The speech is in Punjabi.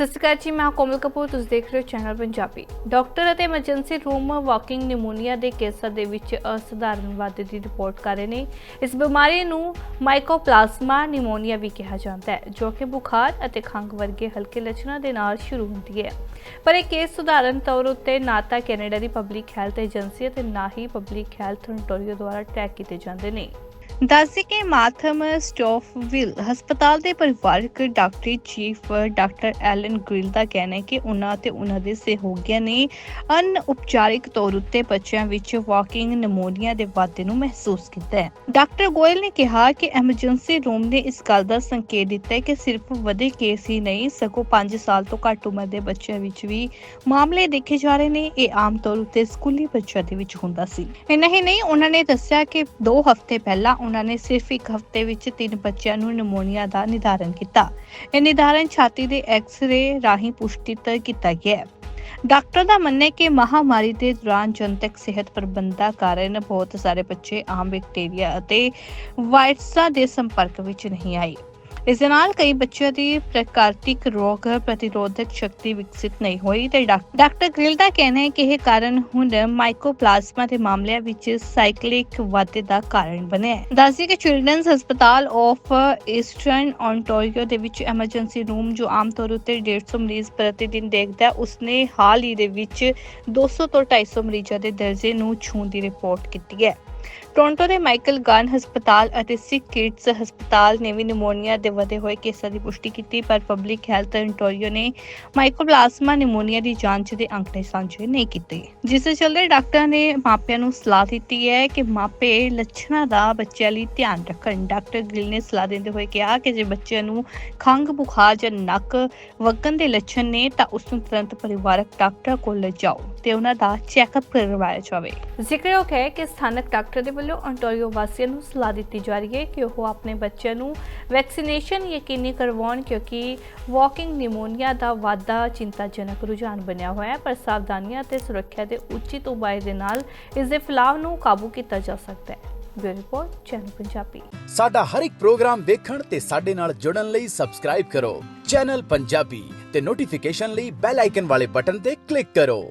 ਸਤਿ ਸ਼੍ਰੀ ਅਕਾਲ ਜੀ, ਮੈਂ ਕੋਮਲ ਕਪੂਰ, ਤੁਸੀਂ ਦੇਖ ਰਹੇ ਹੋ ਚੈਨਲ ਪੰਜਾਬੀ। ਡਾਕਟਰ ਅਤੇ ਐਮਰਜੈਂਸੀ ਰੂਮ ਵਾਕਿੰਗ ਨਿਮੋਨੀਆ ਦੇ ਕੇਸਾਂ ਦੇ ਵਿੱਚ ਅਸਧਾਰਨ ਵਾਧੇ ਦੀ ਰਿਪੋਰਟ ਕਰ ਰਹੇ ਨੇ। ਇਸ ਬਿਮਾਰੀ ਨੂੰ ਮਾਈਕੋਪਲਾਜ਼ਮਾ ਨਿਮੋਨੀਆ ਵੀ ਕਿਹਾ ਜਾਂਦਾ ਹੈ, ਜੋ ਕਿ ਬੁਖਾਰ ਅਤੇ ਖੰਘ ਵਰਗੇ ਹਲਕੇ ਲੱਛਣਾਂ ਦੇ ਨਾਲ ਸ਼ੁਰੂ ਹੁੰਦੀ ਹੈ। ਪਰ ਇਹ ਕੇਸ ਸੁਧਾਰਨ ਤੌਰ ਉੱਤੇ ਨਾ ਤਾਂ ਕੈਨੇਡਾ ਦੀ ਪਬਲਿਕ ਹੈਲਥ ਏਜੰਸੀ ਅਤੇ ਨਾ ਹੀ ਪਬਲਿਕ ਹੈਲਥ ontario ਦੁਆਰਾ ਟਰੈਕ ਕੀਤੇ ਜਾਂਦੇ ਨੇ। ਦੱਸਦੇ ਕਿ ਮਾਥਮ ਸਟੋਫਵਿਲ ਹਸਪਤਾਲ ਦੇ ਪਰਿਵਾਰਕ ਡਾਕਟਰੀ ਚੀਫ ਡਾਕਟਰ ਐਲਨ ਗ੍ਰਿਲ ਦਾ ਕਹਿਣਾ ਹੈ ਕਿ ਉਹਨਾਂ ਤੇ ਉਹਨਾਂ ਦੇ ਸਹਿਯੋਗੀਆਂ ਨੇ ਅਨਉਪਚਾਰਿਕ ਤੌਰ ਉੱਤੇ ਬੱਚਿਆਂ ਵਿੱਚ ਵਾਕਿੰਗ ਨਮੂਨੀਆ ਦੇ ਵਾਧੇ ਨੂੰ ਮਹਿਸੂਸ ਕੀਤਾ ਹੈ। ਡਾਕਟਰ ਗੋਇਲ ਨੇ ਕਿਹਾ ਕਿ ਐਮਰਜੈਂਸੀ ਰੂਮ ਨੇ ਇਸ ਗੱਲ ਦਾ ਸੰਕੇਤ ਦਿੱਤਾ ਹੈ ਕਿ ਸਿਰਫ ਵਧੇ ਕੇਸ ਹੀ ਨਹੀਂ, ਸਗੋਂ 5 ਸਾਲ ਤੋਂ ਘੱਟ ਉਮਰ ਦੇ ਬੱਚਿਆਂ ਵਿੱਚ ਵੀ ਮਾਮਲੇ ਦੇਖੇ ਜਾ ਰਹੇ ਨੇ। ਇਹ ਆਮ ਤੌਰ ਉੱਤੇ ਸਕੂਲੀ ਬੱਚਿਆਂ ਦੇ ਵਿੱਚ ਹੁੰਦਾ ਸੀ। ਇੰਨਾ ਹੀ ਨਹੀਂ, ਉਹਨਾਂ ਨੇ ਦੱਸਿਆ ਕਿ 2 ਹਫ਼ਤੇ ਪਹਿਲਾਂ ਉਹਨਾਂ ਨੇ ਸਿਰਫ ਇੱਕ ਹਫ਼ਤੇ ਵਿੱਚ ਤਿੰਨ ਬੱਚਿਆਂ ਨੂੰ ਨਿਮੋਨੀਆ ਦਾ ਨਿਦਾਰਨ ਕੀਤਾ। ਇਹ ਨਿਦਾਰਨ ਛਾਤੀ ਦੇ ਐਕਸ-ਰੇ ਰਾਹੀਂ ਪੁਸ਼ਟਿਤ ਕੀਤਾ ਗਿਆ ਹੈ। ਡਾਕਟਰ ਦਾ ਮੰਨਣਾ ਹੈ ਕਿ ਮਹਾਮਾਰੀ ਦੇ ਦੌਰਾਨ ਜਨਤਕ ਸਿਹਤ ਪ੍ਰਬੰਧਾਂ ਕਾਰਨ ਬਹੁਤ ਸਾਰੇ ਬੱਚੇ ਆਮ ਬੈਕਟੀਰੀਆ ਅਤੇ ਵਾਇਰਸਾਂ ਦੇ ਸੰਪਰਕ ਵਿੱਚ ਨਹੀਂ ਆਏ। ਇਸ ਦੇ ਨਾਲ ਕਈ ਬੱਚਿਆਂ ਦੀ ਪ੍ਰਕਾਰਤਿਕ ਰੋਗ ਪ੍ਰਤੀਰੋਧਕ ਸ਼ਕਤੀ ਵਿਕਸਿਤ ਨਹੀਂ ਹੋਈ ਤੇ ਡਾਕਟਰ ਗ੍ਰਿਲ ਦਾ ਕਹਿਣਾ ਹੈ ਕਿ ਇਹ ਕਾਰਨ ਹੁਣ ਮਾਈਕੋਪਲਾਜ਼ਮਾ ਦੇ ਮਾਮਲਿਆਂ ਵਿੱਚ ਸਾਈਕਲਿਕ ਵਾਧੇ ਦਾ ਕਾਰਨ ਬਣਿਆ ਹੈ। ਦੱਸਦੀ ਕਿ ਚਿਲਡਰਨਸ ਹਸਪਤਾਲ ਆਫ ਈਸਟਰਨ ontario ਦੇ ਵਿੱਚ ਐਮਰਜੈਂਸੀ ਰੂਮ ਜੋ ਆਮ ਤੌਰ ਉੱਤੇ 150 ਮਰੀਜ਼ ਪ੍ਰਤੀ ਦਿਨ ਦੇਖਦਾ ਹੈ, ਉਸਨੇ ਹਾਲ ਹੀ ਦੇ ਵਿੱਚ 200 ਤੋਂ 250 ਮਰੀਜ਼ਾਂ ਦੇ ਦਰਜੇ ਨੂੰ ਛੂਹਣ ਦੀ ਰਿਪੋਰਟ ਕੀਤੀ ਹੈ। ਟੋਰਾਂਟੋ ਦੇ ਮਾਈਕਲ ਗਨ ਹਸਪਤਾਲ ਅਤੇ ਸਿਕ ਕਿਡਸ ਹਸਪਤਾਲ ਨੇ ਵੀ ਨਿਮੋਨੀਆ ਦੇ ਵਧੇ ਹੋਏ ਕੇਸਾਂ ਦੀ ਪੁਸ਼ਟੀ ਕੀਤੀ, ਪਰ ਪਬਲਿਕ ਹੈਲਥ ontario ਨੇ ਮਾਈਕੋਪਲਾਜ਼ਮਾ ਨਿਮੋਨੀਆ ਦੀ ਜਾਂਚ ਦੇ ਅੰਕੜੇ ਸਾਂਝੇ ਨਹੀਂ ਕੀਤੇ। ਜਿਸ ਦੇ ਚੱਲਦੇ ਡਾਕਟਰਾਂ ਨੇ ਮਾਪਿਆਂ ਨੂੰ ਸਲਾਹ ਦਿੱਤੀ ਹੈ ਕਿ ਮਾਪੇ ਲੱਛਣਾਂ ਦਾ ਬੱਚਿਆਂ ਲਈ ਧਿਆਨ ਰੱਖਣ। ਡਾਕਟਰ ਗਿਲ ਨੇ ਸਲਾਹ ਦਿੰਦੇ ਹੋਏ ਕਿਹਾ ਕਿ ਜੇ ਬੱਚਿਆਂ ਨੂੰ ਖੰਘ, ਬੁਖਾਰ ਜਾਂ ਨੱਕ ਵਗਣ ਦੇ ਲੱਛਣ ਨੇ ਤਾਂ ਉਸ ਨੂੰ ਤੁਰੰਤ ਪਰਿਵਾਰਕ ਡਾਕਟਰ ਕੋਲ ਲਿਜਾਓ। ਤੇ ਉਹਨਾਂ ਦਾ ਚੈੱਕਅਪ ਕਰਵਾਇਆ ਜਾਵੇ ਜ਼ਿਕਰਯੋਗ ਹੈ ਕਿ ਸਥਾਨਕ ਡਾਕਟਰ ਦੇ ਵੱਲੋਂ ontario ਵਾਸੀਆਂ ਨੂੰ ਸਲਾਹ ਦਿੱਤੀ ਜਾ ਰਹੀ ਹੈ ਕਿ ਉਹ ਆਪਣੇ ਬੱਚਿਆਂ ਨੂੰ ਵੈਕਸੀਨੇਸ਼ਨ ਯਕੀਨੀ ਕਰਵਾਉਣ ਕਿਉਂਕਿ ਵਾਕਿੰਗ ਨਿਮੋਨੀਆ ਦਾ ਵਾਧਾ ਚਿੰਤਾਜਨਕ ਰੁਝਾਨ ਬਣਿਆ ਹੋਇਆ ਹੈ ਪਰ ਸਾਵਧਾਨੀਆਂ ਤੇ ਸੁਰੱਖਿਆ ਦੇ ਉਚਿਤ ਉਪਾਅ ਦੇ ਨਾਲ ਇਸ ਦੇ ਫੈਲਾਅ ਨੂੰ ਕਾਬੂ ਕੀਤਾ ਜਾ ਸਕਦਾ ਹੈ ਬਿਊਰੋ ਰਿਪੋਰਟ ਚੈਨਲ ਪੰਜਾਬੀ ਸਾਡਾ ਹਰ ਇੱਕ ਪ੍ਰੋਗਰਾਮ ਦੇਖਣ ਤੇ ਸਾਡੇ ਨਾਲ ਜੁੜਨ ਲਈ ਸਬਸਕ੍ਰਾਈਬ ਕਰੋ ਚੈਨਲ ਪੰਜਾਬੀ ਤੇ ਨੋਟੀਫਿਕੇਸ਼ਨ ਲਈ ਬੈਲ ਆਈਕਨ ਵਾਲੇ ਬਟਨ ਤੇ ਕਲਿੱਕ ਕਰੋ